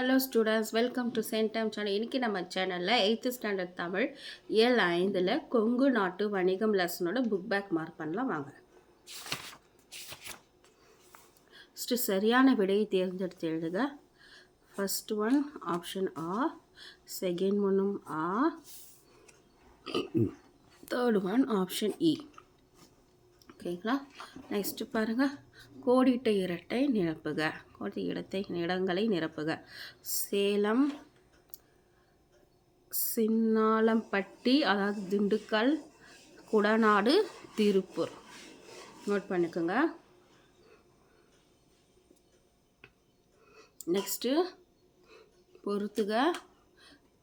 Hello students welcome to cent time channel இன்றைக்கி நம்ம சேனலில் எயித்து ஸ்டாண்டர்ட் தமிழ் ஏழு ஐந்தில் கொங்கு நாட்டு வணிகம் லெசனோட புக் பேக் மார்க் பண்ணலாம். வாங்க. ஃபஸ்ட்டு சரியான விடையை தேர்ந்தெடுத்து எழுதுக. ஃபஸ்ட் ஒன் ஆப்ஷன் ஆ செகண்ட் ஒன்னும் ஆ தேர்ட் ஒன் ஆப்ஷன் இ ஓகேங்களா நெக்ஸ்ட்டு பாருங்கள் கோடிட்ட இரட்டை நிரப்புக. கோடி இடத்தை இடங்களை நிரப்புக. சேலம் சின்னாலம்பட்டி அதாவது திண்டுக்கல் குடநாடு திருப்பூர். நோட் பண்ணிக்கோங்க. நெக்ஸ்ட்டு பொறுத்துக.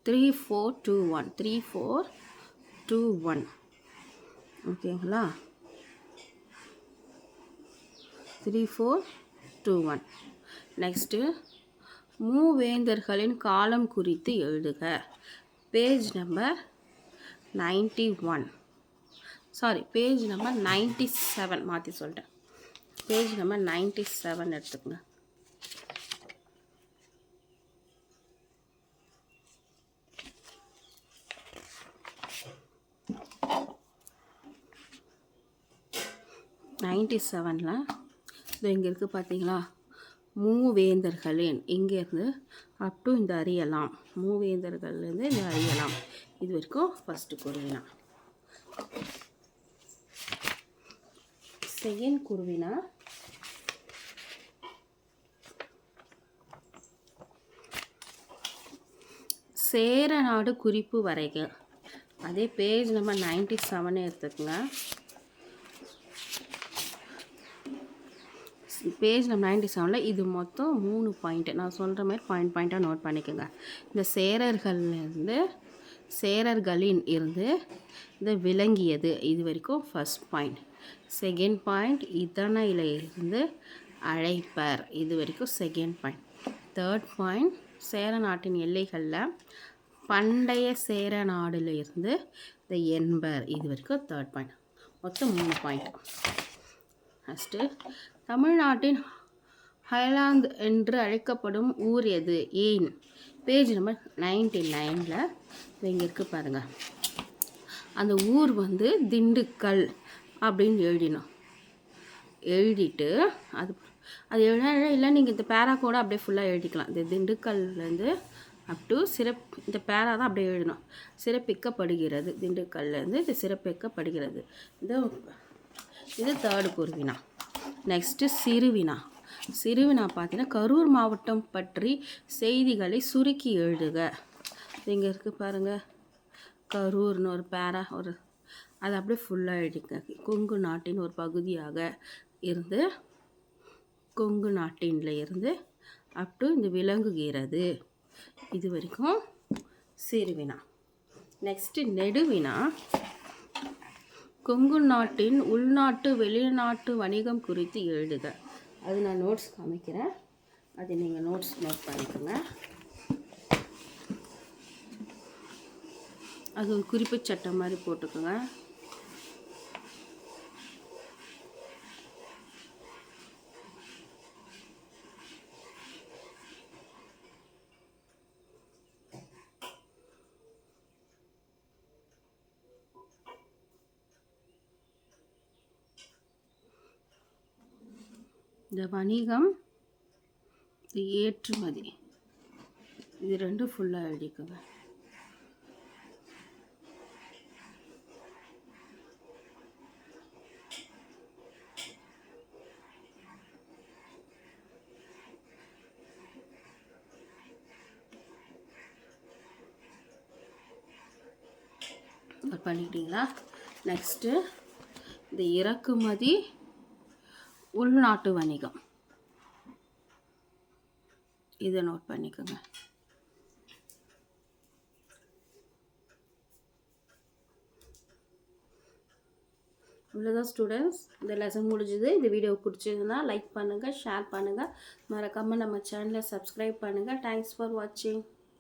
Three four two one three four two one ஓகேங்களா three four two one next மூவேந்தர்களின் காலம் குறித்து எழுதுக. Page number ninety one sorry page number ninety seven மாற்றி சொல்லிட்டேன் பேஜ் நம்பர் நைன்டி செவன் எடுத்துக்கோங்க. நைன்டி செவனில் இது இங்கே இருக்குது பார்த்தீங்களா மூவேந்தர்களின். இங்கேருந்து அப் டு இந்த அறியலாம். மூவேந்தர்கள்லேருந்து இந்த அறியலாம். இது வரைக்கும் ஃபஸ்ட்டு குருவினா. செகண்ட் குருவினா சேர நாடு குறிப்பு வரைக. அதே பேஜ் நம்ம நைன்டி செவனே எடுத்துக்கோங்க. பேஜ் நம்ம நைன்டி செவனில் இது மொத்தம் மூணு பாயிண்ட்டு நான் சொல்கிற மாதிரி பாயிண்ட் பாயிண்ட்டாக நோட் பண்ணிக்கோங்க. இந்த சேரர்கள்லேருந்து சேரர்களின் இருந்து இந்த விளங்கியது. இது வரைக்கும் ஃபஸ்ட் பாயிண்ட் செகண்ட் பாயிண்ட் இதனையில் இருந்து அழைப்பர். இது வரைக்கும் second point third point Chera நாட்டின் எல்லைகளில் பண்டைய சேர நாடில் இருந்து இந்த என்பர். இது வரைக்கும் தேர்ட் பாயிண்ட் மொத்தம் மூணு பாயிண்ட் ஃபஸ்ட்டு தமிழ்நாட்டின் ஹைலாந்து என்று அழைக்கப்படும் ஊர் எது? ஏன்? பேஜ் நம்பர் நைன்டி நைனில் இங்கே இருக்குது பாருங்கள் அந்த ஊர் வந்து திண்டுக்கல் அப்படின்னு எழுதினோம். எழுதிட்டு அது அது எழுத இல்லை. நீங்கள் இந்த பேரா கூட அப்படியே ஃபுல்லாக எழுதிக்கலாம். இந்த திண்டுக்கல்லேருந்து அப் டு சிறப் இந்த பேரா தான் அப்படியே எழுதணும். சிறப்பிக்கப்படுகிறது. திண்டுக்கல்லேருந்து இது சிறப்பிக்கப்படுகிறது. இந்த இது தேர்டு குருவினா. நெக்ஸ்ட்டு சிறுவினா. சிறுவினா பார்த்தீங்கன்னா கரூர் மாவட்டம் பற்றி செய்திகளை சுருக்கி எழுதுக. இங்கே இருக்குது பாருங்கள் கரூர்னு ஒரு பேரா ஒரு அதை அப்படியே ஃபுல்லாக எழுதிக்க. கொங்கு நாட்டின் ஒரு பகுதியாக இருந்து கொங்கு நாட்டின்ல இருந்து அப் டு இந்த விளங்குகிறது. இது வரைக்கும் சிறுவினா. நெக்ஸ்ட்டு நெடுவினா. கொங்கு நாட்டின் உள்நாட்டு வெளிநாட்டு வணிகம் குறித்து எழுதுக. அது நான் நோட்ஸ் காமிக்கிறேன். அது நீங்கள் நோட்ஸ் நோட் பண்ணிக்கோங்க. அது ஒரு குறிப்பு சட்டம் மாதிரி போட்டுக்கோங்க. இந்த வணிகம் இது ஏற்றுமதி இது ரெண்டும் ஃபுல்லாக எழுதிக்கோங்க. பண்ணிட்டீங்களா நெக்ஸ்ட்டு இந்த இறக்குமதி உள்நாட்டு வணிகம். இதை நோட் பண்ணிக்கோங்க. இவ்வளோதான் ஸ்டூடெண்ட்ஸ் இந்த லெசன் முடிஞ்சுது. இந்த வீடியோ பிடிச்சதுன்னா லைக் பண்ணுங்கள் ஷேர் பண்ணுங்கள் மறக்காமல் நம்ம சேனலை சப்ஸ்கிரைப் பண்ணுங்கள் தேங்க்ஸ் ஃபார் வாட்சிங்